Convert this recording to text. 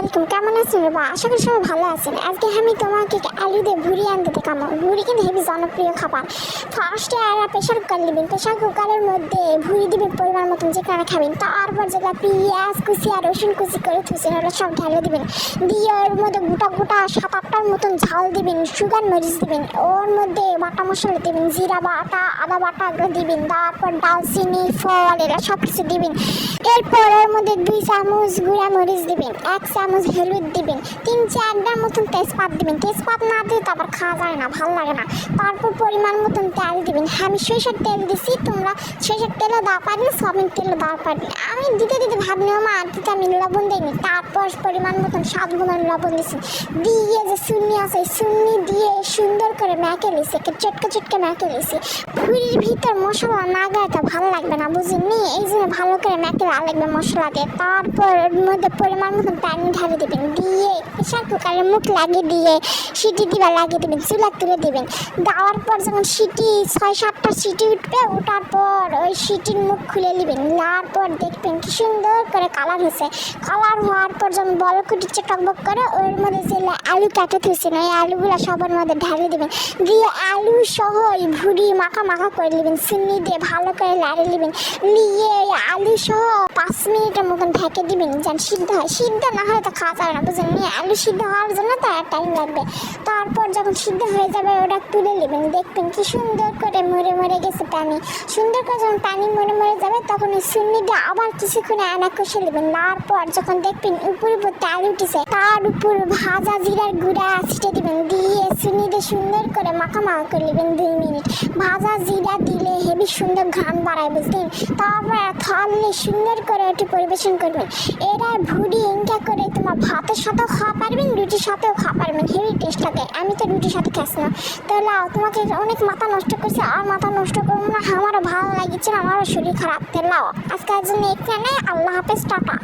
আলাইকুম, কেমন আছেন বা আশা করি সবাই ভালো আছেন। আজকে আমি তোমাকে আলু দিয়ে ভুড়ি আনতে দেখাবো। ভুড়ি কিন্তু হেবি জনপ্রিয় খাবার। ফার্স্টে আর প্রেশার কুকার নেবেন। প্রেশার কুকারের মধ্যে ভুড়ি দিবেন পরিমাণ মতন যেখানে খাবেন। তারপর যেগুলো পেঁয়াজ কুচি আর রসুন কুচি করে থুসেন ওটা সব ঢেলে দিবেন। দিয়ে ওর মধ্যে গোটা গোটা সাত আটটার মতন ঝাল দিবেন, সুগার মরিচ দিবেন। ওর মধ্যে বাটা মশলা দিবেন, জিরা বাটা, আদা বাটা এগুলো দিবেন। তারপর ডালচিনি, ফল, এরা সব কিছু দিবেন। এরপর ওর মধ্যে দুই চামচ গুঁড়া মরিচ দিবেন। এক চামচ হলুদ দিবেন, তিন চারটার মতন তেজপাত দিবেন। তেজপাত না দিয়ে তো আবার খাওয়া যায় না, ভালো লাগে না। তারপর পরিমাণ মতন তেল দিবেন। আমি সরষের তেল দিছি, তোমরা সরষের তেলও দেওয়া পারেন সবিন তেলও দেওয়া পারেন আমি দিতে দিতে ভাবনি মা আর দিতে আমি লবণ দিইনি। তারপর পরিমাণ মতন স্বাদ গুণন লবণ দিছি। দিয়ে যে সুন্নি আছে সুন্নি দিয়ে সুন্দর করে মেখে লিছি একে চটকে চটকে মেখে লিছি পুরীর ভিতর মশলা না গায়ে ভালো লাগবে না, বুঝিনি? এই জন্য ভালো করে মেখে দেওয়া লাগবে মশলা দিয়ে। তারপর ওর মধ্যে পরিমাণ মতন পানি ঢালে দেবেন। দিয়ে প্রেশার কুকারের মুখ লাগিয়ে দিয়ে সিটি দিবা, লাগিয়ে দিবেন, চুলা তুলে দেবেন। দেওয়ার পর যখন সিটি ছয় সাতটা সিটি উঠবে, ওঠার পর ওই সিটির মুখ খুলে নেবেন। নেওয়ার পর দেখবেন কি সুন্দর করে কালার হয়েছে। কালার হওয়ার পর যখন বল কুটিচ্ছে টকবক করে, ওর মধ্যে যে আলু কাটে থুয়েছেন ওই আলুগুলো সবার মধ্যে ঢালে দিবেন। দিয়ে আলু সহ ওই ভুড়ি মাখা মাখা করে নেবেন, চিনি দিয়ে ভালো করে লাড়ে নেবেন। নিয়ে ওই আলু সহ পাঁচ মিনিটের মতন ঢেকে দিবেন, যেন সিদ্ধ হয়। সিদ্ধ না হলে তো খাওয়া যাবে না, বুঝলেন? নিয়ে আলু সিদ্ধ হওয়ার জন্য তো টাইম লাগবে। তারপর যখন সিদ্ধ হয়ে যাবে, ওটা তুলে নেবেন। দেখবেন কি সুন্দর করে মরে মরে গেছে পানি সুন্দর করে যখন পানি মরে মরে যাবে, তখন ওই সুন্নি দিয়ে আবার কিছুক্ষণে আনা কষে নেবেন। তারপর যখন দেখবেন উপর উপর তেল উঠেছে, তার উপর ভাজা জিরার গুঁড়া ছিটে দিবেন। দিয়ে সুন্নি সুন্দর করে মাখা মাখা করে নেবেন দুই মিনিট। ভাজা জিরা দিলে হেবি সুন্দর ঘাম বাড়ায়, বুঝলেন? তারপর থাললে সুন্দর করে ওটি পরিবেশন করবেন। এরা ভুড়ি ইনকা করে তোমার ভাতের সাথেও খাওয়া পারবেন, রুটির সাথেও খাওয়া পারবেন। হেভি টেস্ট লাগে। আমি তো রুটির সাথে খাস না। তাহলে তোমাকে অনেক মাথা নষ্ট করছে। আর মাথা নষ্ট করব না, আমারও ভালো লাগছে আমারও শরীর খারাপ। তেলাও আজকে জন্য এখানে আল্লাহ হাফেজ, টাটা।